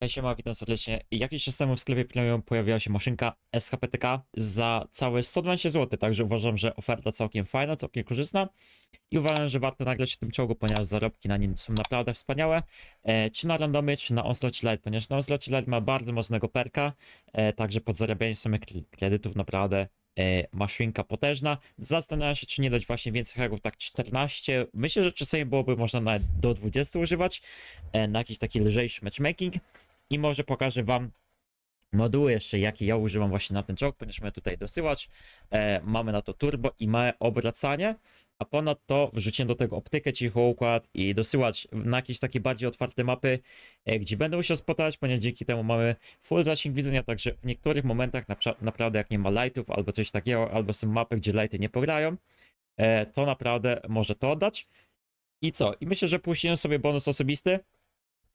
Hej, siema, witam serdecznie. Jakiś czas temu w sklepie premium pojawiła się maszynka SHPTK za całe 120 zł, także uważam, że oferta całkiem fajna, całkiem korzystna i uważam, że warto nagrać w tym czołgu, ponieważ zarobki na nim są naprawdę wspaniałe, e, czy na randomy, czy na Onslaught Light, ponieważ na Onslaught Light ma bardzo mocnego perka, e, także pod zarabianie samych kre- kredytów naprawdę e, maszynka potężna. Zastanawiam się, czy nie dać właśnie więcej hagów, tak 14. Myślę, że czasami byłoby można nawet do 20 używać e, na jakiś taki lżejszy matchmaking i może pokażę wam moduły jeszcze, jakie ja używam właśnie na ten czołg, ponieważ mamy tutaj dosyłacz, e, mamy na to turbo i małe obracanie, a ponadto wrzuciłem do tego optykę, cicho układ i dosyłacz na jakieś takie bardziej otwarte mapy, e, gdzie będę musiał spotać, ponieważ dzięki temu mamy full zasięg widzenia, także w niektórych momentach napra- naprawdę jak nie ma lightów albo coś takiego, albo są mapy, gdzie lighty nie pograją, e, to naprawdę może to oddać. I co? I myślę, że puściłem sobie bonus osobisty,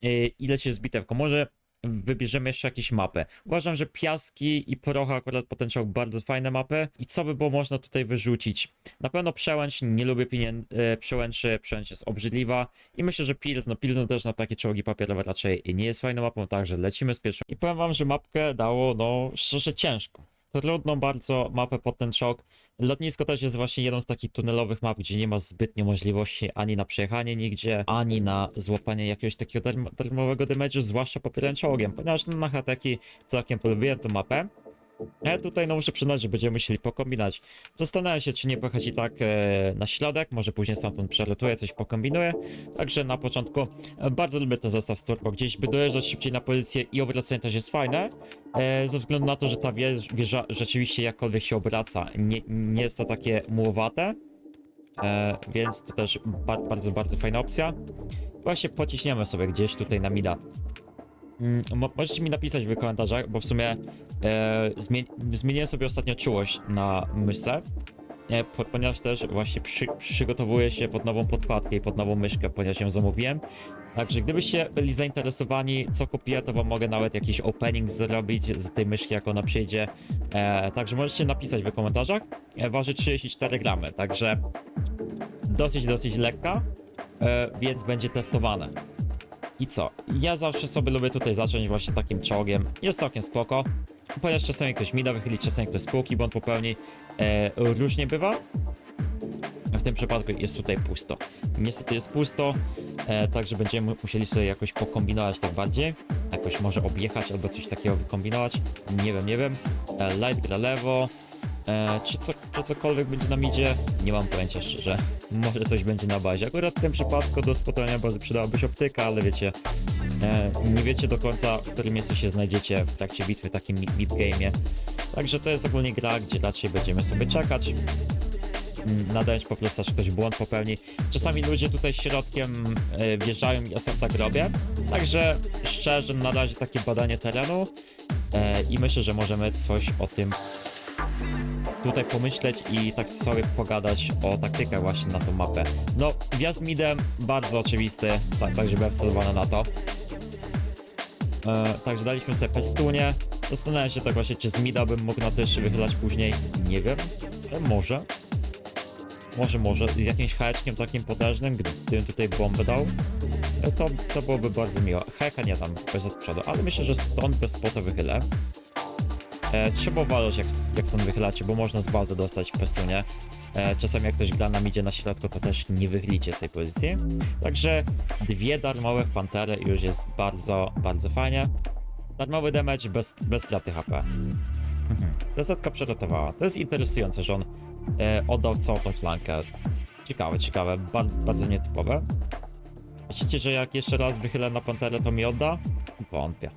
e, ile się z bitewką. Może wybierzemy jeszcze jakieś mapę. Uważam, że piaski i procha akurat po ten czołg bardzo fajne mapy. I co by było można tutaj wyrzucić? Na pewno przełęcz, nie lubię pinien, e, przełęczy, przełęcz jest obrzydliwa. I myślę, że Pilsno, Pilsno też na takie czołgi papierowe raczej nie jest fajną mapą, także lecimy z pierwszą. I powiem wam, że mapkę dało, no szczerze ciężko. Trudną bardzo mapę pod ten czołg. Lotnisko też jest właśnie jedną z takich tunelowych map, gdzie nie ma zbytnio możliwości ani na przejechanie nigdzie, ani na złapanie jakiegoś takiego darm darmowego damage'u, zwłaszcza popierając czołgiem, ponieważ na hateki całkiem polubiłem tą mapę. Ja tutaj no muszę przyznać, że będziemy musieli pokombinować. Zastanawiam się, czy nie pojechać i tak e, na środek, może później stamtąd przelotuję, coś pokombinuję. Także na początku e, bardzo lubię ten zestaw z turbo, gdzieś by dojeżdżać szybciej na pozycję i obracanie też jest fajne, e, ze względu na to, że ta wież, wieża rzeczywiście jakkolwiek się obraca, nie, nie jest to takie mułowate, e, więc to też ba bardzo, bardzo fajna opcja. Właśnie pociśniemy sobie gdzieś tutaj na mida. Mm, mo- możecie mi napisać w komentarzach, bo w sumie e, zmie zmieniłem sobie ostatnio czułość na myszce, e, po, ponieważ też właśnie przy, przygotowuję się pod nową podkładkę i pod nową myszkę, ponieważ ją zamówiłem. Także gdybyście byli zainteresowani, co kupię, to wam mogę nawet jakiś opening zrobić z tej myszki, jak ona przyjdzie. E, także możecie napisać w komentarzach. E, waży 34 gramy, także dosyć, dosyć lekka, e, więc będzie testowane. I co? Ja zawsze sobie lubię tutaj zacząć właśnie takim czołgiem. Jest całkiem spoko. Ponieważ czasami ktoś mi da wychylić, czasami ktoś spółki błąd popełni. E, różnie bywa. W tym przypadku jest tutaj pusto. Niestety jest pusto, e, także będziemy mu- musieli sobie jakoś pokombinować tak bardziej. Jakoś może objechać albo coś takiego wykombinować. Nie wiem, nie wiem. E, light gra lewo. E, czy, co, czy cokolwiek będzie nam idzie? Nie mam pojęcia szczerze. Może coś będzie na bazie. Akurat w tym przypadku do spotkania bazy przydałaby się optyka, ale wiecie, e, nie wiecie do końca, w którym miejscu się znajdziecie w trakcie bitwy, w takim mi- mid-game'ie. Także to jest ogólnie gra, gdzie raczej będziemy sobie czekać. Mm, Nadając po prostu, aż ktoś błąd popełni. Czasami ludzie tutaj środkiem e, wjeżdżają i ja sam tak robię. Także szczerze, na razie takie badanie terenu e, i myślę, że możemy coś o tym tutaj pomyśleć i tak sobie pogadać o taktykach właśnie na tą mapę. No, wjazd midem bardzo oczywisty, tak, także byłem wcelowany na to. E, także daliśmy sobie pestunie. Zastanawiam się tak właśnie, czy z mida bym mógł na jeszcze wychylać później. Nie wiem, e, może. Może, może, z jakimś haeczkiem takim potężnym, gdybym tutaj bombę dał. To, to byłoby bardzo miło. Heka nie tam, bez od przodu, ale myślę, że stąd bez spota wychylę. E, trzeba uważać jak, jak stąd wychylacie, bo można z bazy dostać pestunie. E, czasami jak ktoś gra nam idzie na środku, to też nie wychylicie z tej pozycji. Także dwie darmowe w Panterę już jest bardzo, bardzo fajnie. Darmowy damage bez, bez straty HP. Mhm. Przelotowała. To jest interesujące, że on e, oddał całą tą flankę. Ciekawe, ciekawe, bar, bardzo nietypowe. Myślicie, że jak jeszcze raz wychylę na Panterę, to mi odda? Wątpię.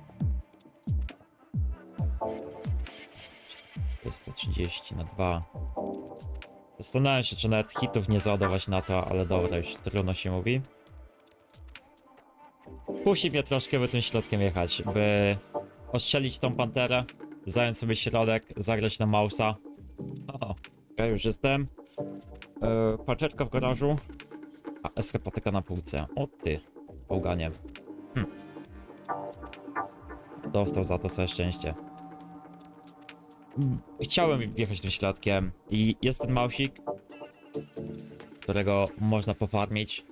430 na 2. Zastanawiam się, czy nawet hitów nie załadować na to, ale dobra, już trudno się mówi. Musi mnie troszkę by tym środkiem jechać, by ostrzelić tą panterę, zająć sobie środek, zagrać na mausa. O, już jestem. Yy, w garażu. A eskapatyka na półce. O ty, połganie. Hm. Dostał za to całe szczęście. Chciałem wjechać tym środkiem i jest ten mausik, którego można pofarmić.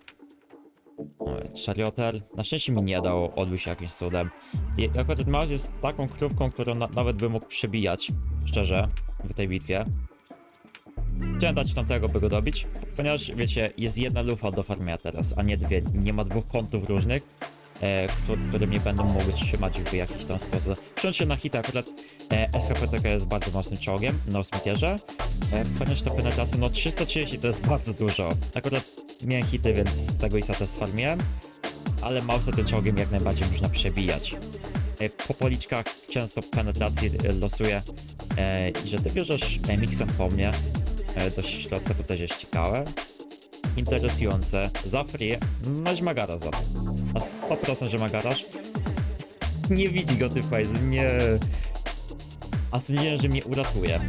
Charioter. Na szczęście mi nie dał, odbił się jakimś cudem. I akurat Maus jest taką krówką, którą na, nawet bym mógł przebijać, szczerze, w tej bitwie. Chciałem dać tamtego, by go dobić, ponieważ, wiecie, jest jedna lufa do farmia teraz, a nie dwie. Nie ma dwóch kątów różnych, e, które, które mnie będą mogły trzymać w jakiś tam sposób. Przełącz się na hita, akurat e, SHPTK jest bardzo mocnym czołgiem na osmitierze, e, ponieważ ta penetracja, no 330 to jest bardzo dużo. Akurat miałem hity, więc tego ISA też sfarmiłem, ale Mausa tym czołgiem jak najbardziej można przebijać. E, po policzkach często penetracji e, losuje e, i że ty bierzesz MX-em po mnie e, do środka, to też jest ciekawe. Interesujące. Za free, no Magara za to. Na 100% że Magarasz. Nie widzi go ty face, nie. A sądziłem, że mnie uratuje.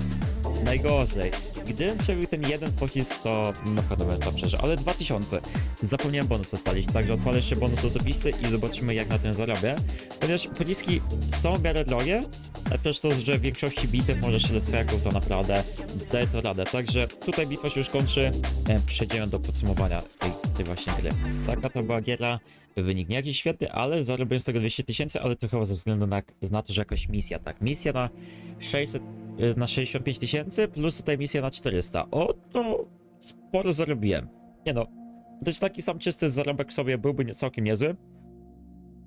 Najgorzej. Gdybym przebił ten jeden pocisk, to pewno bym to przeżył. Ale 2000. Zapomniałem bonus odpalić, także odpalę jeszcze bonus osobisty i zobaczymy jak na tym zarobię. Ponieważ pociski są w miarę drogie, ale przez to, że w większości bitew może się leseków, to naprawdę daje to radę. Także tutaj bitwa się już kończy. E, Przejdziemy do podsumowania tej, tej właśnie gry. Taka to była giera. Wynik nie jakiś świetny, ale zarobiłem z tego 200 tysięcy, ale to chyba ze względu na, na to, że jakaś misja, tak. Misja na 600, e, na 65 tysięcy, plus tutaj misja na 400. O, to sporo zarobiłem. Nie no, też taki sam czysty zarobek sobie byłby całkiem niezły.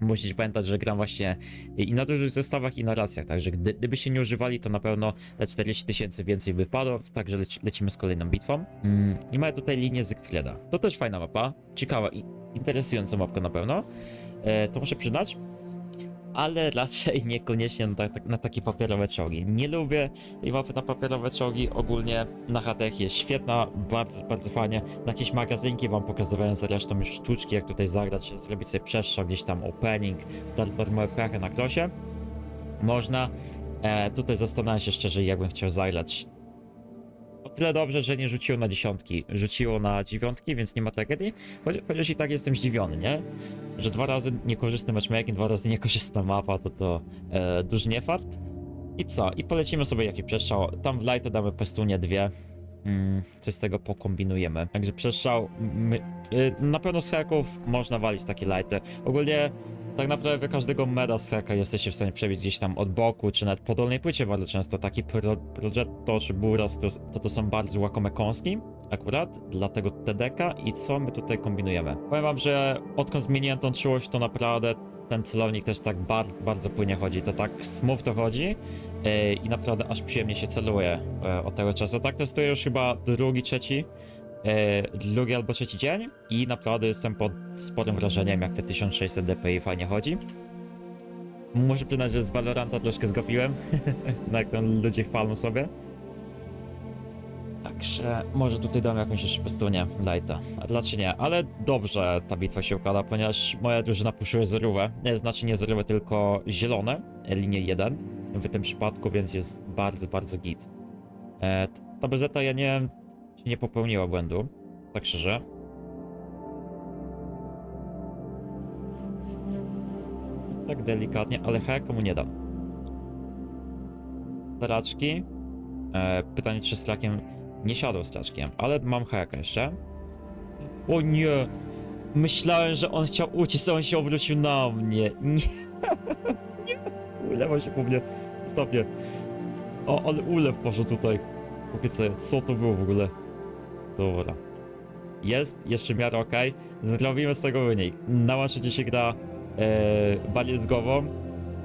Musicie pamiętać, że gram właśnie i na dużych zestawach, i na racjach, także gdy, gdybyście nie używali, to na pewno te 40 tysięcy więcej by wpadło, także leci, lecimy z kolejną bitwą. Mm, I mamy tutaj linię Zygfrieda. To też fajna mapa, ciekawa i interesująca mapka na pewno, e, to muszę przyznać. Ale raczej niekoniecznie na, ta, na takie papierowe czołgi. Nie lubię tej mapy na papierowe czołgi. Ogólnie na HTech jest świetna, bardzo, bardzo fajnie. Na jakieś magazynki wam pokazywałem zresztą już sztuczki, jak tutaj zagrać, zrobić sobie przestrzał, gdzieś tam opening, dar, darmowe pechy na klosie. Można. E, tutaj zastanawiam się szczerze, jakbym chciał zagrać. Tyle dobrze, że nie rzuciło na dziesiątki, rzuciło na dziewiątki, więc nie ma tragedii. Choć, chociaż i tak jestem zdziwiony, nie? Że dwa razy niekorzystny matchmaking, dwa razy niekorzystna mapa, to to e, duży niefart. I co? I polecimy sobie jaki przestrzał. Tam w lighty damy pestunie dwie. Mm, coś z tego pokombinujemy. Także przestrzał. My, y, na pewno z haków można walić takie lighty. Ogólnie tak naprawdę każdego meda haka jesteście w stanie przebić gdzieś tam od boku, czy nawet po dolnej płycie bardzo często. Taki pro, Progetto czy Buras to, to, to są bardzo łakome kąski akurat, dlatego TDK i co my tutaj kombinujemy. Powiem wam, że odkąd zmieniłem tą czułość, to naprawdę ten celownik też tak bardzo, bardzo płynnie chodzi, to tak smooth to chodzi yy, i naprawdę aż przyjemnie się celuje yy, od tego czasu. Tak testuję już chyba drugi, trzeci, drugi albo trzeci dzień i naprawdę jestem pod sporym wrażeniem, jak te 1600 dpi fajnie chodzi. Muszę przyznać, że z Valoranta troszkę zgapiłem, na tam ludzie chwalą sobie. Także może tutaj dam jakąś jeszcze pestunię lighta. A dlaczego nie? Ale dobrze ta bitwa się układa, ponieważ moja drużyna puszuje zerówę. Znaczy nie zerówę, tylko zielone, e, linię 1 w tym przypadku, więc jest bardzo, bardzo git. E, ta bezeta ja nie nie popełniła błędu, tak szczerze. Tak delikatnie, ale hej, komu nie dam. Taraczki. E, pytanie, czy z trakiem nie siadł z traczkiem, ale mam hajaka jeszcze. O nie! Myślałem, że on chciał uciec, a on się obrócił na mnie. Nie. nie. Ulewa się po mnie. Stopnie. O, ale ulew poszedł tutaj. Póki co, co to było w ogóle? Dobra. Jest, jeszcze miarę ok. Zrobimy z tego wynik. Na łącznie się gra e,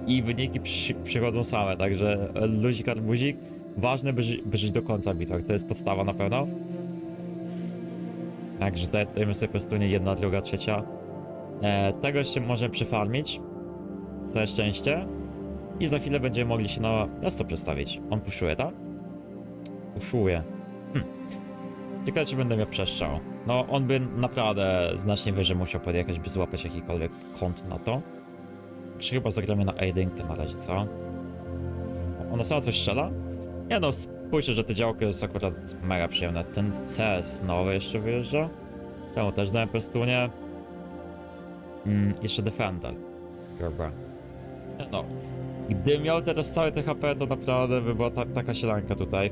i wyniki przy, przychodzą same, także e, luzik arbuzik. Ważne, by, by żyć do końca bitew, to jest podstawa na pewno. Także te- dajmy sobie pestunie jedna, druga, trzecia. E, tego jeszcze możemy przyfarmić. Całe szczęście. I za chwilę będziemy mogli się na miasto przestawić. On puszuje, tak? Puszuje. Hm. Ciekawe, czy będę miał przestrzał. No, on by naprawdę znacznie wyżej musiał podjechać, by złapać jakikolwiek kąt na to. Czy chyba zagramy na A1 na razie, co? Ona sama coś strzela? Nie no, spójrzcie, że te działko jest akurat mega przyjemne. Ten CS nowy jeszcze wyjeżdża. Temu też dałem pestunie. Mm, jeszcze Defender. Dobra. Nie No. Gdybym miał teraz całe THP, to naprawdę by była ta, taka sielanka tutaj.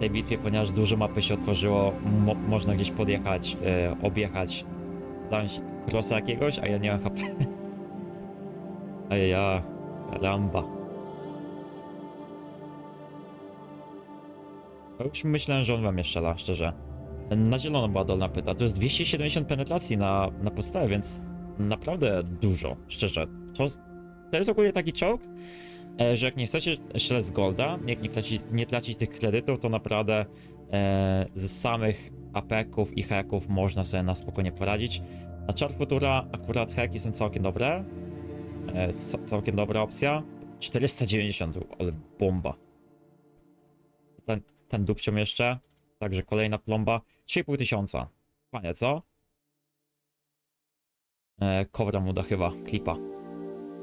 Tej bitwie, ponieważ dużo mapy się otworzyło, mo można gdzieś podjechać, e, objechać zdjąć krosa jakiegoś, a ja nie mam HP. Karamba. Ja już myślałem, że on wam jeszcze strzela, szczerze. Na zielono była dolna pyta. To jest 270 penetracji na, na podstawę, więc naprawdę dużo, szczerze. To, to jest ogólnie taki czołg, że jak nie chcecie z golda, jak nie, nie tracić tych kredytów, to naprawdę e, z samych apeków i heków można sobie na spokojnie poradzić. Na czar futura akurat heki są całkiem dobre. E, ca- całkiem dobra opcja. 490, ale bomba. Ten, ten dupcią jeszcze. Także kolejna plomba. 3,5 tysiąca. Panie, co? E, Kowra mu da chyba, klipa.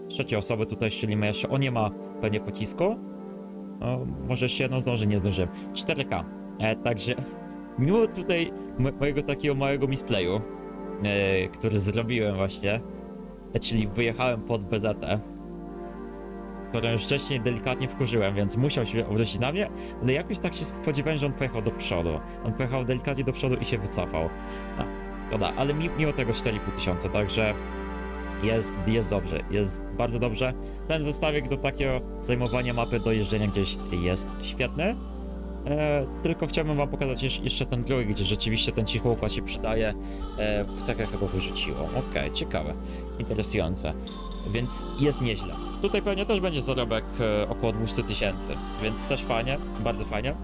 Trzecie osoby tutaj strzelimy jeszcze. On nie ma pewnie pocisku. O, może jeszcze jedno zdąży, nie zdążyłem. 4K. E, także mimo tutaj mo- mojego takiego małego misplayu, e, który zrobiłem właśnie, e, czyli wyjechałem pod BZT, którą już wcześniej delikatnie wkurzyłem, więc musiał się obrócić na mnie, ale jakoś tak się spodziewałem, że on pojechał do przodu. On pojechał delikatnie do przodu i się wycofał. No, szkoda, ale mi, mimo tego 4,5 tysiąca, także jest, jest dobrze, jest bardzo dobrze. Ten zestawiek do takiego zajmowania mapy, do jeżdżenia gdzieś jest świetny. E, tylko chciałbym wam pokazać jeszcze, ten drugi, gdzie rzeczywiście ten cichy układ się przydaje, e, tak jak go wyrzuciło. Okej, ciekawe, interesujące. Więc jest nieźle. Tutaj pewnie też będzie zarobek e, około 200 tysięcy, więc też fajnie, bardzo fajnie.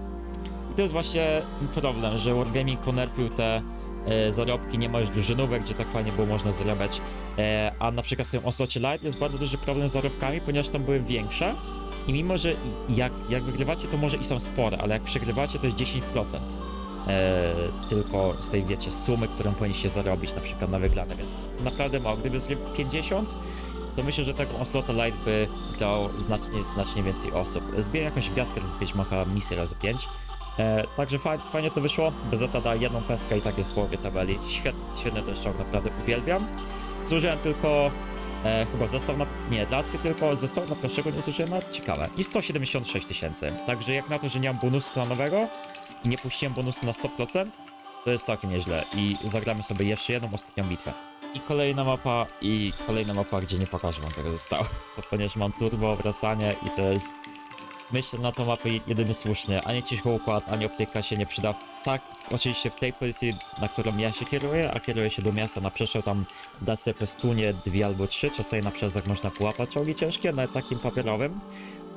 I to jest właśnie ten problem, że Wargaming ponerfił te e, zarobki, nie ma już drużynówek, gdzie tak fajnie było można zarabiać. E, a na przykład w tym Oslocie Light jest bardzo duży problem z zarobkami, ponieważ tam były większe. I mimo, że jak, jak wygrywacie, to może i są spore, ale jak przegrywacie, to jest 10% e, tylko z tej, wiecie, sumy, którą powinniście zarobić na przykład na wygranym. Więc naprawdę mało. Gdyby zrobił 50, to myślę, że taką Oslota Light by grał znacznie, znacznie więcej osób. Zbieram jakąś gwiazdkę razy 5, macha misję razy 5. E, także faj, fajnie to wyszło. Bezeta da jedną peskę i tak jest w połowie tabeli. Świet, świetny też czołg, naprawdę uwielbiam. Zużyłem tylko e, chyba zestaw na... nie, rację tylko zestaw na pierwszego nie zużyłem, na ciekawe. I 176 tysięcy. Także jak na to, że nie mam bonusu planowego i nie puściłem bonusu na 100%, to jest całkiem nieźle. I zagramy sobie jeszcze jedną ostatnią bitwę. I kolejna mapa, i kolejna mapa, gdzie nie pokażę wam tego zestawu. Ponieważ mam turbo wracanie i to jest myślę na tą mapę jedyny słuszny. Ani cichy układ, ani optyka się nie przyda. Tak, oczywiście w tej pozycji, na którą ja się kieruję, a kieruję się do miasta na przeszło tam da sobie pestunie dwie albo trzy, czasami na przezak można połapać czołgi ciężkie, nawet takim papierowym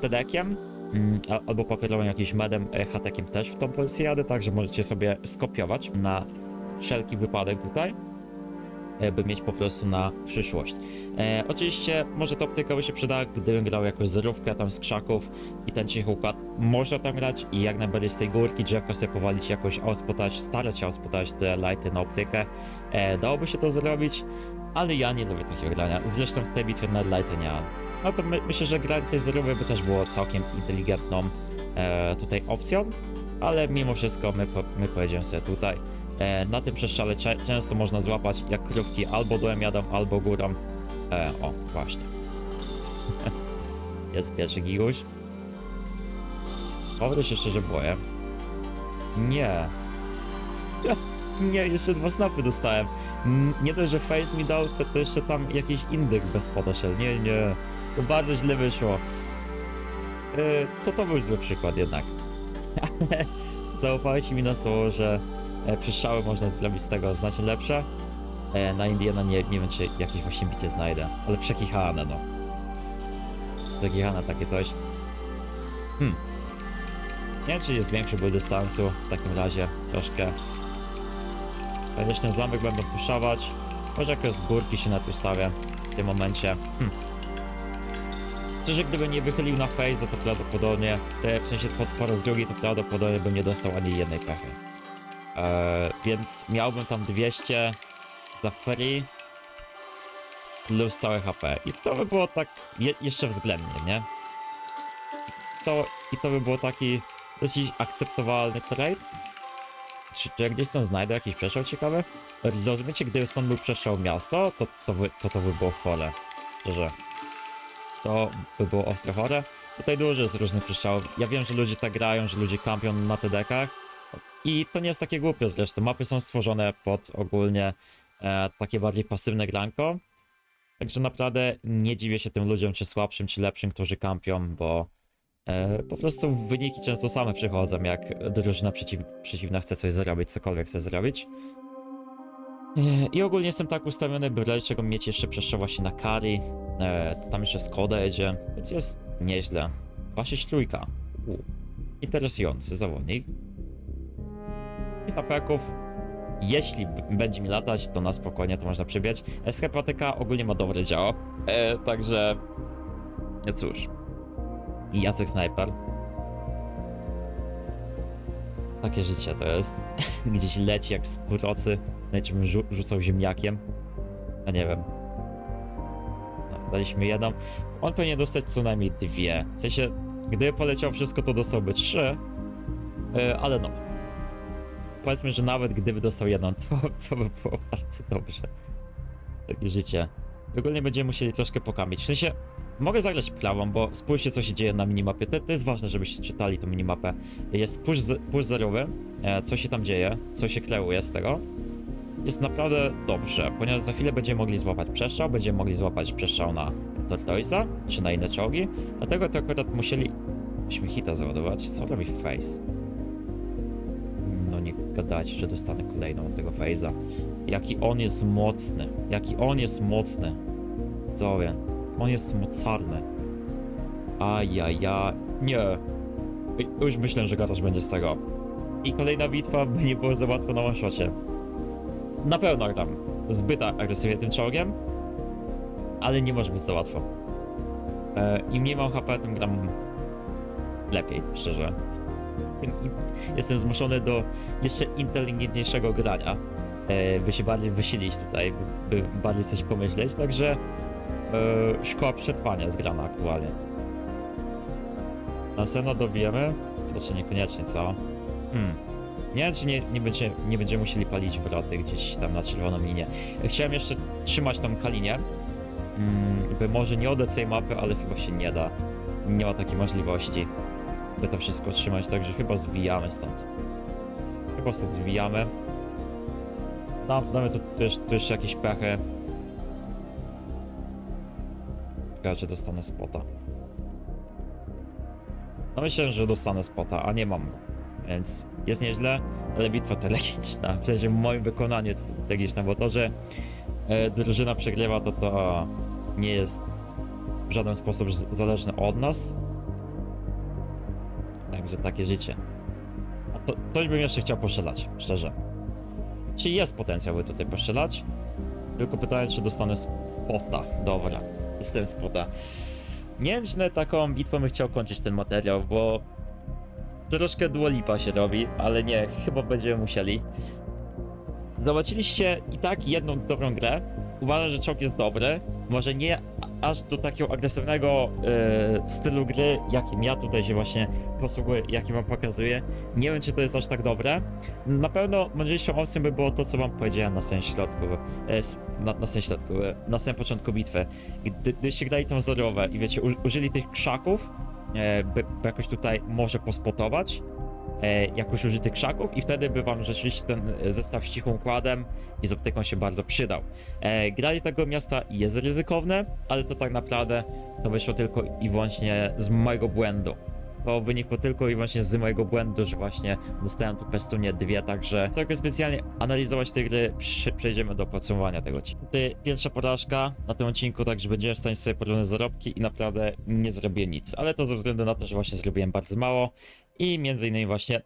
tedekiem. Mm, albo papierowym jakimś medem, e, hatekiem też w tą pozycję jadę, także możecie sobie skopiować na wszelki wypadek tutaj by mieć po prostu na przyszłość. E, oczywiście może ta optyka by się przydała, gdybym grał jakąś zerówkę tam z krzaków i ten cichy układ można tam grać i jak najbardziej z tej górki drzewka sobie powalić jakoś ospotać, starać się ospotać te lighty na optykę. E, dałoby się to zrobić, ale ja nie lubię takiego grania. Zresztą w tej bitwie na lighty nie. No to my, myślę, że granie tej zerówy by też było całkiem inteligentną e, tutaj opcją, ale mimo wszystko my, my pojedziemy sobie tutaj. E, na tym przeszczale często można złapać jak krówki albo dołem jadą, albo górą. E, o, właśnie. Jest pierwszy giguś. Powrót się szczerze boję. Nie. Nie, jeszcze dwa snapy dostałem. Nie dość, że face mi dał, to, to jeszcze tam jakiś indyk bez podeszedł. Nie, nie. To bardzo źle wyszło. E, to to był zły przykład jednak. Ale zaufajcie mi na słowo, że e, przyszały można zrobić z tego znacznie lepsze. E, na Indiana nie, nie wiem, czy jakieś właśnie bicie znajdę, ale przekichane no. Przekichane takie coś. Hmm. Nie wiem, czy jest większy był dystansu w takim razie, troszkę. Koniecznie zamek będą puszować. Może jakoś z górki się nawet ustawię w tym momencie. Hmm. Szczerze, gdyby nie wychylił na face, to prawdopodobnie, w sensie po, po raz drugi, to prawdopodobnie bym nie dostał ani jednej pechy. Eee, więc miałbym tam 200 za free plus całe HP. I to by było tak je, jeszcze względnie, nie? To, I to by było taki dosyć akceptowalny trade. Czy, czy gdzieś tam znajdę jakiś przestrzał ciekawy? Rozumiecie, gdyby stąd był przestrzał miasto, to to, by, to to by było chore. Szczerze. To by było ostro chore. Tutaj dużo jest różnych przestrzałów. Ja wiem, że ludzie tak grają, że ludzie kampią na TD-kach. I to nie jest takie głupie zresztą. Mapy są stworzone pod ogólnie e, takie bardziej pasywne granko. Także naprawdę nie dziwię się tym ludziom, czy słabszym, czy lepszym, którzy kampią, bo e, po prostu wyniki często same przychodzą, jak drużyna przeciw, przeciwna chce coś zrobić, cokolwiek chce zrobić. E, I ogólnie jestem tak ustawiony, by czego mieć jeszcze przestrzał właśnie na Kari. E, tam jeszcze Skoda jedzie, więc jest nieźle. Właśnie trójka. Interesujący zawodnik. I z apeków, jeśli będzie mi latać, to na spokojnie to można przebiać. SKPTK ogólnie ma dobre działo, e, także no cóż. I Jacek Sniper. Takie życie to jest. Gdzieś leci jak z procy, bym rzu- rzucał ziemniakiem. Ja nie wiem. No, daliśmy jedną. On powinien dostać co najmniej dwie. W sensie, gdyby poleciał wszystko, to dostałby trzy. E, ale no. Powiedzmy, że nawet gdyby dostał jedną, to, to by było bardzo dobrze. Takie życie. Ogólnie będziemy musieli troszkę pokamić. W sensie, mogę zagrać prawą, bo spójrzcie, co się dzieje na minimapie. To, to jest ważne, żebyście czytali tą minimapę. Jest push, push zerowy, e, co się tam dzieje, co się kreuje z tego. Jest naprawdę dobrze, ponieważ za chwilę będziemy mogli złapać przestrzał, będziemy mogli złapać przestrzał na Tortoisa, czy na inne czołgi. Dlatego to akurat musieli... Musimy hita załadować. Co robi Face? Nie gadajcie, że dostanę kolejną od tego Faze'a. Jaki on jest mocny. Jaki on jest mocny. Widzowie. On jest mocarny. Ajaja. Nie. Już myślę, że garaż będzie z tego. I kolejna bitwa by nie było za łatwo na one-shocie. Na pewno tam zbyt agresywnie tym czołgiem, ale nie może być za łatwo. E, Im mniej mam HP, tym gram lepiej, szczerze. Tym. Jestem zmuszony do jeszcze inteligentniejszego grania, e, by się bardziej wysilić tutaj, by, bardziej coś pomyśleć, także e, szkoła przetrwania jest grana aktualnie. Nasena dobijemy? Znaczy niekoniecznie, co? Hmm. Nie czy nie, nie, będzie, nie będziemy musieli palić wroty gdzieś tam na czerwoną linię. Chciałem jeszcze trzymać tą kalinię, mm, by może nie oddać tej mapy, ale chyba się nie da. Nie ma takiej możliwości, by to wszystko trzymać, także chyba zwijamy stąd. Chyba stąd zwijamy. Dam, damy tu, jeszcze jakieś pechy. Czekaj, czy dostanę spota. No myślę, że dostanę spota, a nie mam. Więc jest nieźle, ale bitwa telegiczna. W sensie w moim wykonaniu to telegiczna, bo to, że e, drużyna przegrywa, to to nie jest w żaden sposób zależne od nas. Także takie życie. A co, coś bym jeszcze chciał postrzelać, szczerze. Czy jest potencjał, by tutaj postrzelać? Tylko pytanie, czy dostanę spota. Dobra, dostałem spota. Nie wiem, taką bitwą bym chciał kończyć ten materiał, bo troszkę duolipa się robi, ale nie, chyba będziemy musieli. Zobaczyliście i tak jedną dobrą grę. Uważam, że czołg jest dobry. Może nie aż do takiego agresywnego e, stylu gry, jakim ja tutaj się właśnie posługuję, jaki wam pokazuję. Nie wiem, czy to jest aż tak dobre. Na pewno mądrzejszą opcją by było to, co wam powiedziałem na samym środku. E, na, na samym środku, e, na samym początku bitwy. Gdy, gdyście grali tą zerowe i wiecie, użyli tych krzaków, by, by jakoś tutaj może pospotować, jakoś użytych krzaków i wtedy by wam rzeczywiście ten e, zestaw z cichym układem i z optyką się bardzo przydał. E, granie tego miasta jest ryzykowne, ale to tak naprawdę to wyszło tylko i wyłącznie z mojego błędu. To wynikło tylko i wyłącznie z mojego błędu, że właśnie dostałem tu pestunie dwie, także całkiem specjalnie analizować te gry, przejdziemy do podsumowania tego odcinka. Pierwsza porażka na tym odcinku, także będziemy w stanie sobie porównać zarobki i naprawdę nie zrobię nic, ale to ze względu na to, że właśnie zrobiłem bardzo mało i między innymi właśnie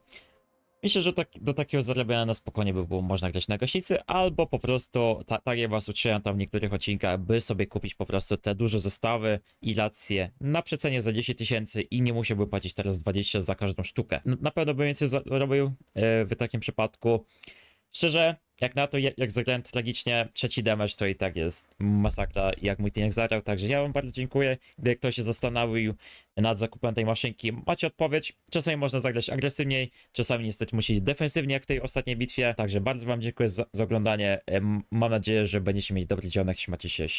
Myślę, że tak, do takiego zarabiania na spokojnie by było można grać na gaśnicy, albo po prostu, ta, tak jak was uczyłem tam w niektórych odcinkach, by sobie kupić po prostu te duże zestawy i racje na przecenie za 10 tysięcy i nie musiałbym płacić teraz 20 za każdą sztukę. N- Na pewno bym więcej za- zarobił e, w takim przypadku. Szczerze, jak na to, jak, zagrałem tragicznie, trzeci damage to i tak jest masakra, jak mój team zagrał, także ja wam bardzo dziękuję. Gdy ktoś się zastanowił nad zakupem tej maszynki, macie odpowiedź. Czasami można zagrać agresywniej, czasami niestety musieć defensywnie, jak w tej ostatniej bitwie. Także bardzo wam dziękuję za, za oglądanie. Mam nadzieję, że będziecie mieć dobry dzionek, trzymacie się